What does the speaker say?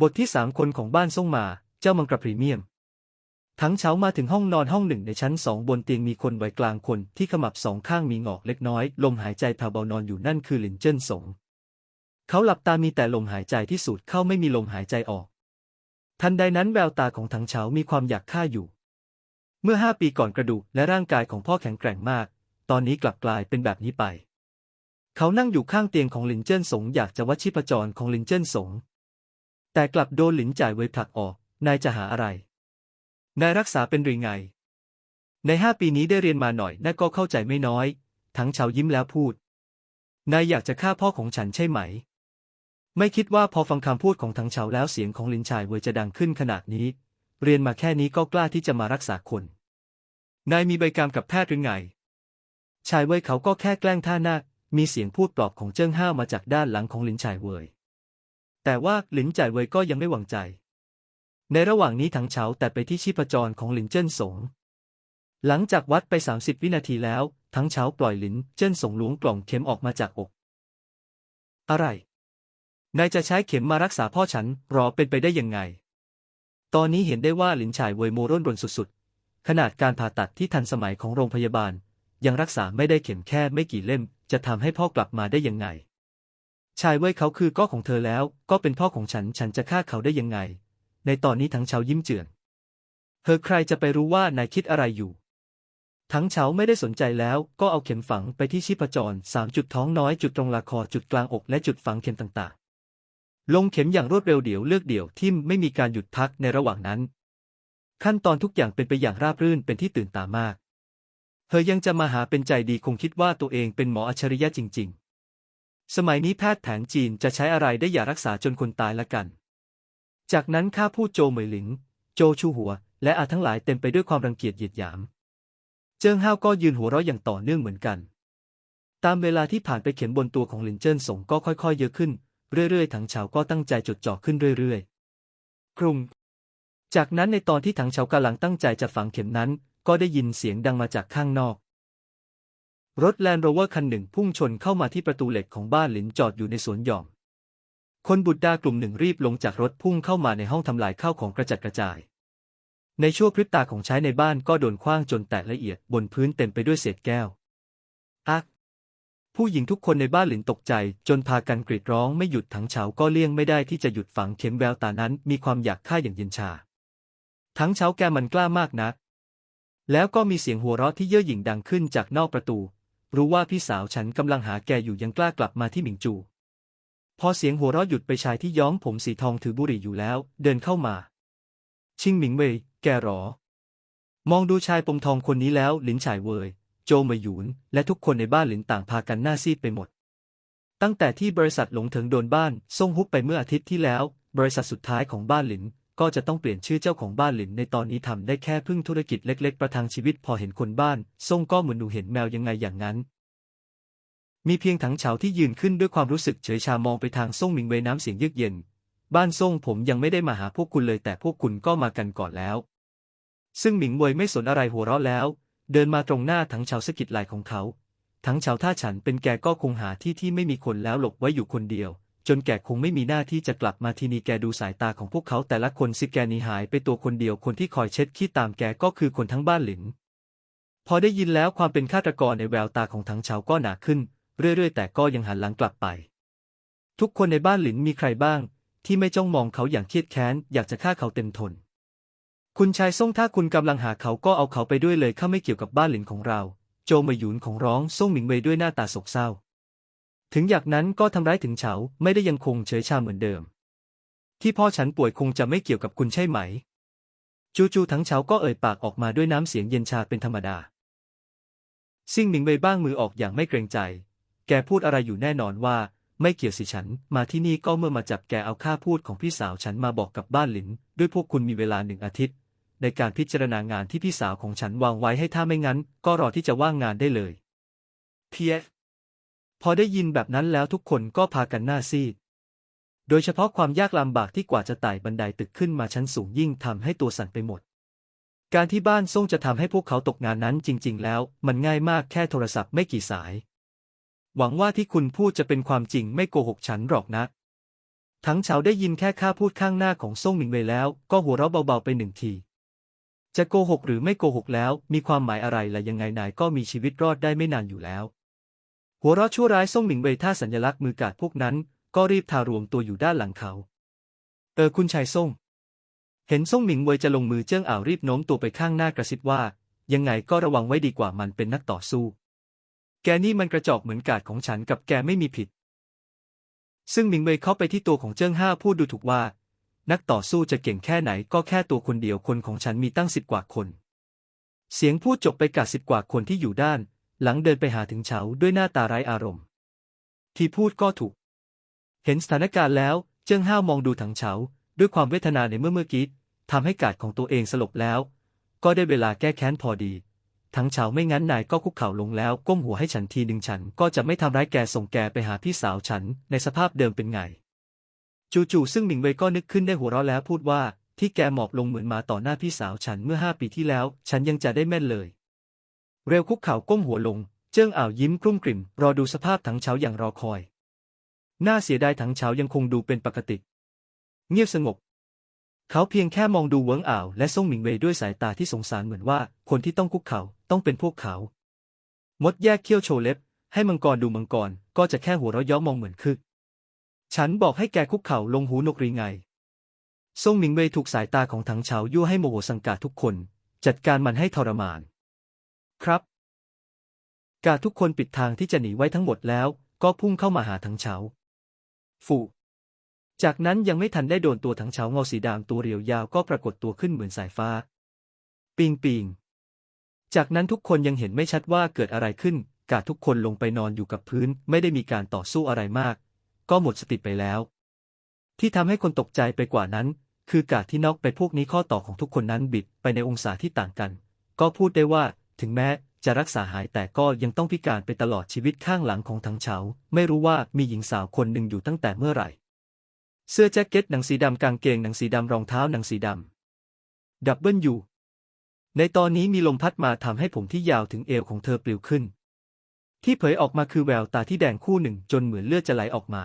บทที่สามคนของบ้านส่งมา เจ้ามังกรพรีเมียม ทั้งเช้ามาถึงห้องนอนห้องหนึ่งในชั้นสองบนเตียงมีคนวัยกลางคนที่ขมับสองข้างมีงอกเล็กน้อย ลมหายใจแผ่วเบานอนอยู่นั่นคือหลินเจิ้นสง เขาหลับตามีแต่ลมหายใจที่สูดเข้าไม่มีลมหายใจออก ทันใดนั้นแววตาของทั้งเฉามีความอยากฆ่าอยู่ เมื่อห้าปีก่อนกระดูกและร่างกายของพ่อแข็งแกร่งมาก ตอนนี้กลับกลายเป็นแบบนี้ไป เขานั่งอยู่ข้างเตียงของหลินเจิ้นสง อยากจะวัดชีพจรของหลินเจิ้นสง แต่กลับโดนหลินจ่ายเวยผลักออก นายจะหาอะไร นายรักษาเป็นหรือไง ในห้าปีนี้ได้เรียนมาหน่อยน่าก็เข้าใจไม่น้อย ทั้งเฉายิ้มแล้วพูด นายอยากจะฆ่าพ่อของฉันใช่ไหม ไม่คิดว่าพอฟังคำพูดของทั้งเฉาแล้วเสียงของลินชายเวยจะดังขึ้นขนาดนี้ เรียนมาแค่นี้ก็กล้าที่จะมารักษาคน นายมีใบกรรมกับแพทย์หรือไง ชายเวยเขาก็แค่แกล้งท่านาคมีเสียงพูดปลอบของเจิ้งห้าวมาจากด้านหลังของลินชายเวย แต่ว่าหลินจ่ายเวยก็ยังไม่หวังใจ ในระหว่างนี้ถังเฉาแต่ไปที่ชีพจรของหลินเจิ้นสง หลังจากวัดไป 30 วินาทีแล้ว ทั้งเฉาปล่อยหลินเจิ้นสงล้วงกล่องเข็มออกมาจากอก อะไร นายจะใช้เข็มมารักษาพ่อฉันรอเป็นไปได้ยังไง ตอนนี้เห็นได้ว่าหลินฉายเวยโมร่นรนสุดๆ ขนาดการผ่าตัดที่ทันสมัยของโรงพยาบาล ยังรักษาไม่ได้เข็มแค่ไม่กี่เล่มจะทำให้พ่อกลับมาได้ยังไง ชายเว่ยเขาคือก็ของเธอแล้ว ก็เป็นพ่อของฉัน ฉันจะฆ่าเขาได้ยังไง ในตอนนี้ทั้งเฉายิ้มเจือนเธอใครจะไปรู้ว่านายคิดอะไรอยู่ ทั้งเฉาไม่ได้สนใจแล้ว ก็เอาเข็มฝังไปที่ชีพจรสามจุดท้องน้อยจุดตรงลาคอจุดกลางอกและจุดฝังเข็มต่างๆ ลงเข็มอย่างรวดเร็วเดี๋ยวเลือกเดี่ยวทิ่มไม่มีการหยุดพักในระหว่างนั้น ขั้นตอนทุกอย่างเป็นไปอย่างราบรื่นเป็นที่ตื่นตามาก เธอยังจะมาหาเป็นใจดีคงคิดว่าตัวเองเป็นหมออัจฉริยะจริง ๆ สมัยนี้แพทย์แผนจีนจะใช้อะไรได้อย่ารักษาจนคนตายละกัน จากนั้นข้าพูดโจเหมยหลิง โจชูหัว และอาทั้งหลายเต็มไปด้วยความรังเกียจเหยียดหยาม เจิ้งห้าวก็ยืนหัวเราะอย่างต่อเนื่องเหมือนกัน ตามเวลาที่ผ่านไปเข็มบนตัวของหลินเจิ้นสงก็ค่อยๆ เยอะขึ้น เรื่อยๆ ถังเฉาก็ตั้งใจจดจ่อขึ้นเรื่อยๆ กรุง จากนั้นในตอนที่ถังเฉากำลังตั้งใจจะฝังเข็มนั้น ก็ได้ยินเสียงดังมาจากข้างนอก รถแลนด์โรเวอร์คันหนึ่งพุ่งชนเข้ามาที่ประตูเหล็กของบ้านหลินจอดอยู่ในสวนหย่อม คนบุตรดากลุ่มหนึ่งรีบลงจากรถพุ่งเข้ามาในห้องทำลายข้าวของกระจัดกระจาย ในชั่วพริบตาของใช้ในบ้านก็โดนคว้างจนแตกละเอียดบนพื้นเต็มไปด้วยเศษแก้ว อัก ผู้หญิงทุกคนในบ้านหลินตกใจ จนพากันกรีดร้องไม่หยุดทั้งเฉาก็เลี่ยงไม่ได้ที่จะหยุดฝังเข็มแววตานั้นมีความอยากฆ่าอย่างเย็นชา ทั้งเฉาแกมันกล้ามากนักแล้วก็มีเสียงหัวเราะที่เย่อหยิ่งดังขึ้นจากนอกประตู รู้ว่าพี่สาวฉันกำลังหาแกอยู่ยังกล้ากลับมาที่หมิงจู พอเสียงหัวเราะหยุดไปชายที่ย้อมผมสีทองถือบุหรี่อยู่แล้ว เดินเข้ามา ชิงหมิงเว่ยแกหรอ มองดูชายปมทองคนนี้แล้วหลินฉายเวยโจมาหยุนและทุกคนในบ้านหลินต่างพากันหน้าซีดไปหมด ตั้งแต่ที่บริษัทหลงเถิงโดนบ้านส่งฮุบไปเมื่ออาทิตย์ที่แล้ว บริษัทสุดท้ายของบ้านหลิน ก็จะต้องเปลี่ยนชื่อเจ้าของบ้านหลินในตอนนี้ทำได้แค่พึ่งธุรกิจเล็ก ๆ ประทังชีวิตพอเห็นคนบ้านส่งก็เหมือนหนูเห็นแมวยังไงอย่างนั้น มีเพียงถังเฉาที่ยืนขึ้นด้วยความรู้สึกเฉยชามองไปทางส่งหมิงเวยน้ำเสียงเยือกเย็น บ้านส่งผมยังไม่ได้มาหาพวกคุณเลยแต่พวกคุณก็มากันก่อนแล้ว ซึ่งหมิงเวยไม่สนอะไรหัวเราะแล้ว เดินมาตรงหน้าถังเฉาสกิดไหล่ของเขาถังเฉาถ้าฉันเป็นแกก็คงหาที่ที่ไม่มีคนแล้วหลบไว้อยู่คนเดียว จนแกคงไม่มีหน้าที่จะกลับมาที่นี่แกดูสายตาของพวกเขาแต่ละคนสิแกนีหายไปตัวคนเดียวคนที่คอยเช็ดขี้ตามแกก็คือคนทั้งบ้านหลิน พอได้ยินแล้วความเป็นฆาตกรในแววตาของถังเฉาก็หนาขึ้น เรื่อยๆ แต่ก็ยังหันหลังกลับไป ทุกคนในบ้านหลินมีใครบ้าง ที่ไม่จ้องมองเขาอย่างเครียดแค้น อยากจะฆ่าเขาเต็มทน คุณชายส่งถ้าคุณกำลังหาเขาก็เอาเขาไปด้วยเลยข้าไม่เกี่ยวกับบ้านหลินของเรา โจมาหยุนของร้องส่งหมิงเวยด้วยหน้าตาโศกเศร้า ถึงอย่างนั้นก็ทำร้ายถึงเฉาไม่ได้ยังคงเฉยชาเหมือนเดิม ที่พ่อฉันป่วยคงจะไม่เกี่ยวกับคุณใช่ไหม จู่ๆทั้งเฉาก็เอ่ยปากออกมาด้วยน้ำเสียงเย็นชาเป็นธรรมดา ซิ่งหมิงเว่ยบ้างมือออกอย่างไม่เกรงใจ แกพูดอะไรอยู่แน่นอนว่า ไม่เกี่ยวสิฉัน มาที่นี่ก็เมื่อมาจับแกเอาค่าพูดของพี่สาวฉันมาบอกกับบ้านหลิน ด้วยพวกคุณมีเวลาหนึ่งอาทิตย์ ในการพิจารณางานที่พี่สาวของฉันวางไว้ให้ถ้าไม่งั้น ก็รอที่จะว่างงานได้เลย เพีย พอได้ยินแบบนั้นแล้วทุกคนก็พากันหน้าซีด โดยเฉพาะความยากลำบากที่กว่าจะไต่บันไดตึกขึ้นมาชั้นสูงยิ่งทำให้ตัวสั่นไปหมด การที่บ้านส่งจะทำให้พวกเขาตกงานนั้นจริง ๆ แล้ว มันง่ายมากแค่โทรศัพท์ไม่กี่สาย หวังว่าที่คุณพูดจะเป็นความจริงไม่โกหกฉันหรอกนะ ทั้งเฉาได้ยินแค่ข้าพูดข้างหน้าของซ่งหมิงเว่ยแล้ว ก็หัวเราะเบาๆไปหนึ่งที จะโกหกหรือไม่โกหกแล้ว มีความหมายอะไรล่ะยังไงนายก็มีชีวิตรอดได้ไม่นานอยู่แล้ว หัวเราะชั่วร้ายซ่งหมิงเว่ยท่าสัญลักษณ์มือกาดพวกนั้น ก็รีบทารวมตัวอยู่ด้านหลังเขา เออคุณชายซ่ง เห็นซ่งหมิงเว่ยจะลงมือเจิ้งอ่าวรีบโน้มตัวไปข้างหน้ากระซิบว่า ยังไงก็ระวังไว้ดีกว่ามันเป็นนักต่อสู้ แกนี่มันกระจอกเหมือนกาดของฉันกับแกไม่มีผิด ซึ่งหมิงเว่ยเข้าไปที่ตัวของเจิ้งห้าพูดดูถูกว่า นักต่อสู้จะเก่งแค่ไหนก็แค่ตัวคนเดียวคนของฉันมีตั้งสิบกว่าคน เสียงพูดจบไปกับสิบกว่าคนที่อยู่ด้าน หลังเดินไปหาถึงเฉาด้วยหน้าตาไร้อารมณ์ ที่พูดก็ถูก เห็นสถานการณ์แล้ว เจิ้งห้าวมองดูถังเฉาด้วยความเวทนาในเมื่อเมื่อกี้ทำให้กาดของตัวเองสลบแล้ว ก็ได้เวลาแก้แค้นพอดีทั้งเฉาไม่งั้นนายก็คุกเข่าลงแล้วก้มหัวให้ฉันทีหนึ่งฉันก็จะไม่ทำร้ายแกส่งแกไปหาพี่สาวฉันในสภาพเดิมเป็นไง จู่ๆซึ่งหมิงเวยก็นึกขึ้นได้หัวเราะแล้วพูดว่าที่แกหมอบลงเหมือนมาต่อหน้าพี่สาวฉันเมื่อห้าปีที่แล้ว ฉันยังจะได้แม่นเลย เร็วคุกเข่าก้มหัวลง เจิ้งอ่าวยิ้มกลุ้มกลิ่ม รอดูสภาพถังเฉาอย่างรอคอย น่าเสียดายถังเฉายังคงดูเป็นปกติ เงียบสงบ เขาเพียงแค่มองดูเวิงอ่าวและซ่งหมิงเว่ยด้วยสายตาที่สงสารเหมือนว่า คนที่ต้องคุกเข่าต้องเป็นพวกเขา มดแยกเขี้ยวโชว์เล็บ ให้มังกรดูมังกร ก็จะแค่หัวเราะย้อมองเหมือนคึก ฉันบอกให้แกคุกเข่าลงหูนกรีไงซ่งหมิงเว่ยถูกสายตาของถังเฉายั่วให้โมโหสังกาทุกคน จัดการมันให้ทรมาน ครับ กาทุกคนปิดทางที่จะหนีไว้ทั้งหมดแล้ว ก็พุ่งเข้ามาหาถังเฉา ฝูจากนั้นยังไม่ทันได้โดนตัวถังเฉาเงาสีดำตัวเรียวยาวก็ปรากฏตัวขึ้นเหมือนสายฟ้า ปิงปิงจากนั้นทุกคนยังเห็นไม่ชัดว่าเกิดอะไรขึ้น กาทุกคนลงไปนอนอยู่กับพื้น ไม่ได้มีการต่อสู้อะไรมาก ก็หมดสติไปแล้ว ที่ทำให้คนตกใจไปกว่านั้น คือกาที่นอกไปพวกนี้ข้อต่อของทุกคนนั้นบิดไปในองศาที่ต่างกัน ก็พูดได้ว่า ถึงแม้จะรักษาหายแต่ก็ยังต้องพิการไปตลอดชีวิตข้างหลังของทั้งเฉา ไม่รู้ว่ามีหญิงสาวคนหนึ่งอยู่ตั้งแต่เมื่อไหร่ เสื้อแจ็คเก็ตหนังสีดำกางเกงหนังสีดำรองเท้าหนังสีดำดับเบิลยูในตอนนี้มีลมพัดมาทำให้ผมที่ยาวถึงเอวของเธอปลิวขึ้น ที่เผยออกมาคือแววตาที่แดงคู่หนึ่งจนเหมือนเลือดจะไหลออกมา